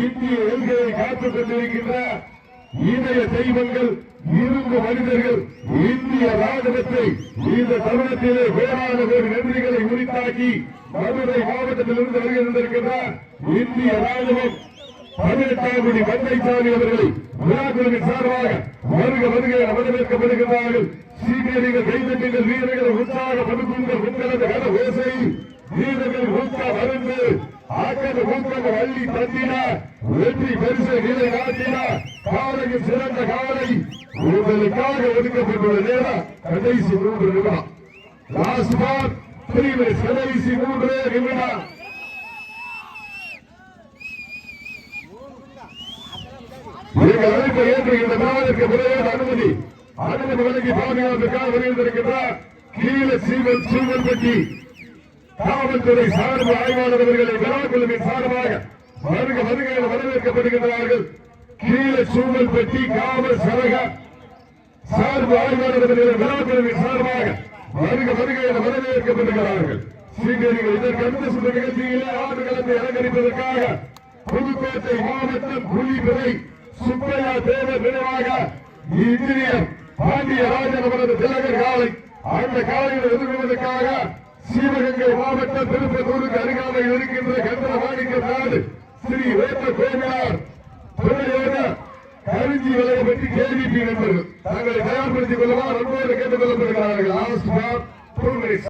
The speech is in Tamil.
இந்திய எல்கையை காத்துக் கொண்டிருக்கின்ற இதய தெய்வங்கள் இரும்பு மனிதர்கள் இந்திய ராணுவத்தை இந்த தருணத்திலே வேளாண் ஒரு நன்றிகளை உரித்தாக்கி மதுரை மாவட்டத்திலிருந்து வருகின்றிருக்கின்ற இந்திய ராணுவம் பதினெட்டாம் கோடி அவர்களை விழாக்குழுவின் சார்பாக வருக வருக என வரவேற்கப்படுகிறார்கள் சீக்கிரங்கள் கைதட்டுங்கள் வீரர்கள் உற்சாக படுக்குங்கள் உங்களது கன ஆக்கத ஊக்கம் வள்ளி தந்தின வெற்றி பரிசு நிலை நாட்டின காலையில் சிறந்த காலை உங்களுக்காக ஒதுக்கப்பட்டுள்ள நேரம் கடைசி மூன்று நிமிடம். லாஸ்ட் பார் த்ரீ கடைசி மூன்று நிமிடம். நீங்கள் அழைப்பை ஏற்று இந்த முறையான அனுமதி. அனுமதி வழங்கி பாதுகாப்புக்காக கீழ சீவன் காவல்துறை சார்பு ஆய்வாளர் அவர்களை விழாக்குழுவின் சார்பாக வருக வருகையில் வரவேற்கப்படுகின்றார்கள். கீழே சூழல் பெட்டி காவல் சரக சார்பு ஆய்வாளர் அவர்களை விழாக்குழுவின் சார்பாக வருக வருகையில் வரவேற்கப்படுகிறார்கள். சீக்கிரங்கள் இதற்கு அடுத்த நிகழ்ச்சியிலே ஆண்டு கலந்து அலங்கரிப்பதற்காக புதுக்கோட்டை மாவட்டம் புலிபிறை சுப்பையா தேவர் நினைவாக இன்ஜினியர் பாண்டியராஜன் அவரது திலகர் காலை அந்த காலையில் எதிர்கொள்வதற்காக சிவகங்கை மாவட்டம் திருப்பத்தூருக்கு அருகாமையில் இருக்கின்ற கந்தர நாடு ஸ்ரீ வேப்ப கோவிலார் கருஞ்சி விலையை பற்றி கேள்வி நண்பர்கள். தங்களை தயார்படுத்திக் கொள்ளவா? அன்போடு கேட்டுக் கொள்ளப்படுகிறார்கள்.